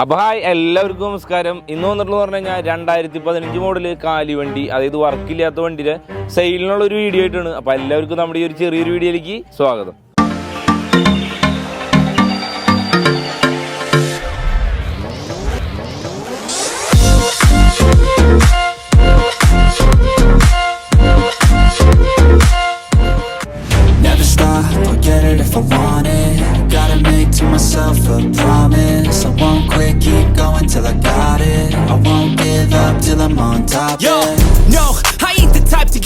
അപ്പൊ ഹായ് എല്ലാവർക്കും നമസ്കാരം. ഇന്ന് വന്നിട്ടുള്ള പറഞ്ഞു കഴിഞ്ഞാൽ രണ്ടായിരത്തി പതിനഞ്ച് മോഡൽ കാലിവണ്ടി അതായത് വർക്കില്ലാത്ത വണ്ടിയുടെ സെയിലിനുള്ള ഒരു വീഡിയോ ആയിട്ടാണ്. അപ്പൊ എല്ലാവർക്കും നമ്മുടെ ഈ ഒരു ചെറിയൊരു വീഡിയോയിലേക്ക് സ്വാഗതം. To myself a promise. I won't quit, keep going till I got it. I won't give up till I'm on top, Yo, yeah no,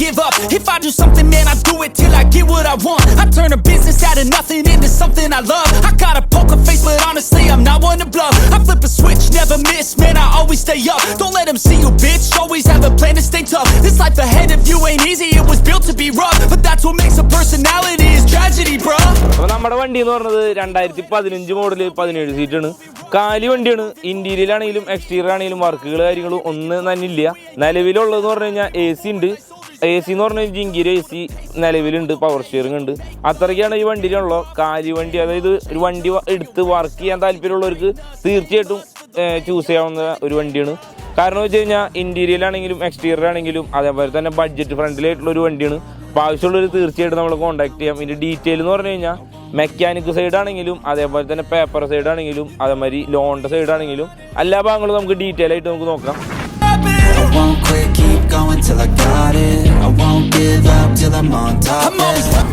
give up. If I do something, man, I do it till I get what I want. I turn a business out of nothing into something I love. I got a poker face, but honestly, I'm not one to bluff. I flip a switch, never miss, man, I always stay up. Don't let them see you, bitch. Always have a plan to stay tough. This life ahead of you ain't easy, it was built to be rough. But that's what makes a personality is tragedy. അപ്പൊ നമ്മുടെ വണ്ടി എന്ന് പറഞ്ഞത് രണ്ടായിരത്തി പതിനഞ്ച് model പതിനേഴ് സീറ്റാണ് കാലി വണ്ടിയാണ് ഇന്റീരിയർ ആണെങ്കിലും എക്സ്റ്റീരിയർ ആണെങ്കിലും വർക്കുകൾ കാര്യങ്ങളും ഒന്നും തന്നെ ഇല്ല നിലവിലുള്ളതെന്ന് പറഞ്ഞു കഴിഞ്ഞാൽ എ സി ഉണ്ട് എ സി എന്ന് പറഞ്ഞാൽ ജിങ്കിര എ സി നിലവിലുണ്ട് പവർ സ്റ്റിയറിംഗ് ഉണ്ട്. അത്രയ്ക്കാണ് ഈ വണ്ടിയിലുള്ളത് കാലി വണ്ടി. അതായത് ഒരു വണ്ടി എടുത്ത് വർക്ക് ചെയ്യാൻ താല്പര്യമുള്ളവർക്ക് തീർച്ചയായിട്ടും ചൂസ് ചെയ്യാവുന്ന ഒരു വണ്ടിയാണ്. കാരണം വെച്ച് കഴിഞ്ഞാൽ ഇന്റീരിയലാണെങ്കിലും എക്സ്റ്റീരിയറാണെങ്കിലും അതേപോലെ തന്നെ ബഡ്ജറ്റ് ഫ്രണ്ട്ലായിട്ടുള്ള ഒരു വണ്ടിയാണ്. അപ്പോൾ ആവശ്യമുള്ളവർ തീർച്ചയായിട്ടും നമ്മൾ കോൺടാക്ട് ചെയ്യാം. ഇതിന്റെ ഡീറ്റെയിൽ എന്ന് പറഞ്ഞു കഴിഞ്ഞാൽ മെക്കാനിക് സൈഡ് ആണെങ്കിലും അതേപോലെ തന്നെ പേപ്പർ സൈഡ് ആണെങ്കിലും അതേമാതിരി ലോണിന്റെ സൈഡ് ആണെങ്കിലും എല്ലാ ഭാഗങ്ങളും നമുക്ക് ഡീറ്റെയിൽ ആയിട്ട് നമുക്ക് നോക്കാം.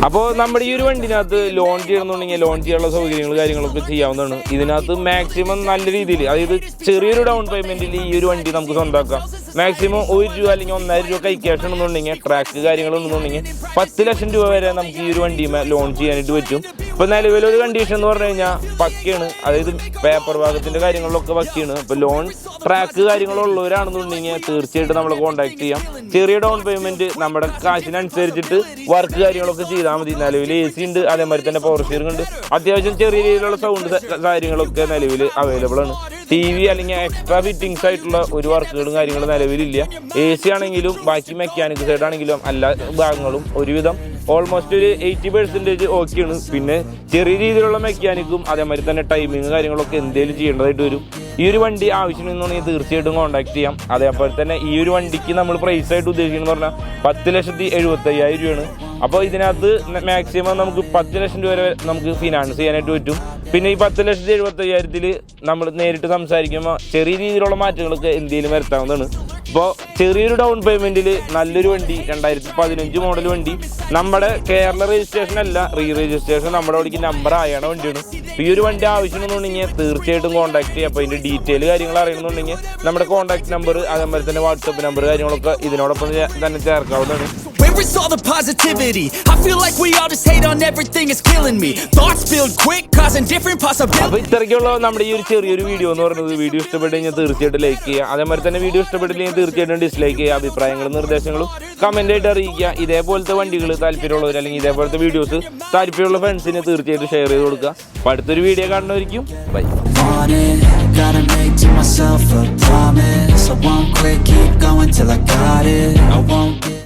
അപ്പോൾ നമ്മുടെ ഈ ഒരു വണ്ടിനകത്ത് ലോൺ ചെയ്യണമെന്നുണ്ടെങ്കിൽ ലോൺ ചെയ്യാനുള്ള സൗകര്യങ്ങൾ കാര്യങ്ങളൊക്കെ ചെയ്യാവുന്നതാണ്. ഇതിനകത്ത് മാക്സിമം നല്ല രീതിയിൽ അതായത് ചെറിയൊരു ഡൗൺ പേയ്മെന്റിൽ ഈ ഒരു വണ്ടി നമുക്ക് സ്വന്തമാക്കാം. മാക്സിമം ഒരു രൂപ അല്ലെങ്കിൽ ഒന്നര രൂപ കൈ ക്യാഷ് ഉണ്ടെന്നുണ്ടെങ്കിൽ ട്രാക്ക് കാര്യങ്ങളുണ്ടെന്നുണ്ടെങ്കിൽ പത്ത് ലക്ഷം രൂപ വരെ നമുക്ക് ഈ ഒരു വണ്ടി ലോൺ ചെയ്യാനായിട്ട് പറ്റും. ഇപ്പൊ നിലവിലൊരു കണ്ടീഷൻ എന്ന് പറഞ്ഞു കഴിഞ്ഞാൽ പക്കയാണ്. അതായത് പേപ്പർ ഭാഗത്തിന്റെ കാര്യങ്ങളിലൊക്കെ പക്കയാണ്. ഇപ്പൊ ലോൺ ട്രാക്ക് കാര്യങ്ങളുള്ളവരാണെന്നുണ്ടെങ്കിൽ തീർച്ചയായിട്ടും നമ്മൾ കോൺടാക്ട് ചെയ്യാം. ചെറിയ ഡൗൺ പേയ്മെന്റ് നമ്മുടെ കാശിനനുസരിച്ചിട്ട് വർക്ക് കാര്യങ്ങളൊക്കെ ചെയ്താൽ മതി. നിലവിൽ എ സി ഉണ്ട് അതേമാതിരി തന്നെ പവർ സ്റ്റിയറിംഗ് ഉണ്ട്. അത്യാവശ്യം ചെറിയ രീതിയിലുള്ള സൗണ്ട് കാര്യങ്ങളൊക്കെ നിലവിൽ അവൈലബിൾ ആണ്. ടി വി അല്ലെങ്കിൽ എക്സ്ട്രാ ഫിറ്റിംഗ്സ് ആയിട്ടുള്ള ഒരു വർക്കുകളും കാര്യങ്ങളും നിലവിലില്ല. എ സി ആണെങ്കിലും ബാക്കി മെക്കാനിക് സൈഡ് ആണെങ്കിലും എല്ലാ ഭാഗങ്ങളും ഒരുവിധം ഓൾമോസ്റ്റ് ഒരു എയ്റ്റി പെർസെന്റേജ് ഓക്കെയാണ് പിന്നെ ചെറിയ രീതിയിലുള്ള മെക്കാനിക്കും അതേമാതിരി തന്നെ ടൈമിങ് കാര്യങ്ങളൊക്കെ എന്തെങ്കിലും ചെയ്യേണ്ടതായിട്ട് വരും. ഈ ഒരു വണ്ടി ആവശ്യമുണ്ടെന്നുണ്ടെങ്കിൽ തീർച്ചയായിട്ടും കോൺടാക്ട് ചെയ്യാം. അതേപോലെ തന്നെ ഈ ഒരു വണ്ടിക്ക് നമ്മൾ പ്രൈസ് ആയിട്ട് ഉദ്ദേശിക്കുന്നത് പറഞ്ഞാൽ പത്ത് ലക്ഷത്തി എഴുപത്തി അയ്യായിരം രൂപയാണ്. അപ്പോൾ ഇതിനകത്ത് മാക്സിമം നമുക്ക് പത്ത് ലക്ഷം രൂപ വരെ നമുക്ക് ഫിനാൻസ് ചെയ്യാനായിട്ട് പറ്റും. പിന്നെ ഈ പത്ത് ലക്ഷത്തി എഴുപത്തി അയ്യായിരത്തിൽ നമ്മൾ നേരിട്ട് സംസാരിക്കുമ്പോൾ ചെറിയ രീതിയിലുള്ള മാറ്റങ്ങളൊക്കെ എന്തെങ്കിലും വരുത്താവുന്നതാണ്. ഇപ്പോൾ ചെറിയൊരു ഡൗൺ പേയ്മെന്റിൽ നല്ലൊരു വണ്ടി രണ്ടായിരത്തി പതിനഞ്ച് മോഡൽ വണ്ടി. നമ്മുടെ കേരള രജിസ്ട്രേഷൻ അല്ല റീ രജിസ്ട്രേഷൻ നമ്മുടെ അവിടേക്ക് നമ്പർ ആയാണ് വണ്ടിയാണ്. അപ്പോൾ ഈ ഒരു വണ്ടി ആവശ്യമുണ്ടെന്നുണ്ടെങ്കിൽ തീർച്ചയായിട്ടും കോൺടാക്ട് ചെയ്യാം. അപ്പോൾ ഇതിന്റെ ഡീറ്റെയിൽ കാര്യങ്ങൾ അറിയണമെന്നുണ്ടെങ്കിൽ നമ്മുടെ കോൺടാക്ട് നമ്പർ അതേപോലെ തന്നെ വാട്സപ്പ് നമ്പർ കാര്യങ്ങളൊക്കെ ഇതിനോടൊപ്പം തന്നെ ചേർക്കാവുന്നതാണ്. Where is all the positivity? I feel like we all just hate on everything, it's killing me. Thoughts build quick, causing different possibilities. ഇത്രയ്ക്കുള്ള നമ്മുടെ ഈ ഒരു ചെറിയൊരു വീഡിയോ എന്ന് പറയുന്നത് വീഡിയോ ഇഷ്ടപ്പെട്ട് കഴിഞ്ഞാൽ തീർച്ചയായിട്ടും ലൈക്ക് ചെയ്യുക. അതേമാതിരി തന്നെ വീഡിയോ ഇഷ്ടപ്പെട്ടില്ലെങ്കിൽ തീർച്ചയായിട്ടും ഡിസ്ലൈക്ക് ചെയ്യുക. അഭിപ്രായങ്ങളും നിർദ്ദേശങ്ങളും കമന്റ് ആയിട്ട് അറിയിക്കുക. ഇതേപോലത്തെ വണ്ടികൾ താല്പര്യമുള്ളവർ അല്ലെങ്കിൽ ഇതേപോലത്തെ വീഡിയോസ് താല്പര്യമുള്ള ഫ്രണ്ട്സിന് തീർച്ചയായിട്ടും ഷെയർ ചെയ്ത് കൊടുക്കുക. അപ്പോൾ അടുത്തൊരു video കാണുന്നവരിക്കും bye want it Gotta make to myself a promise. I won't quit, keep going till I got it. I won't give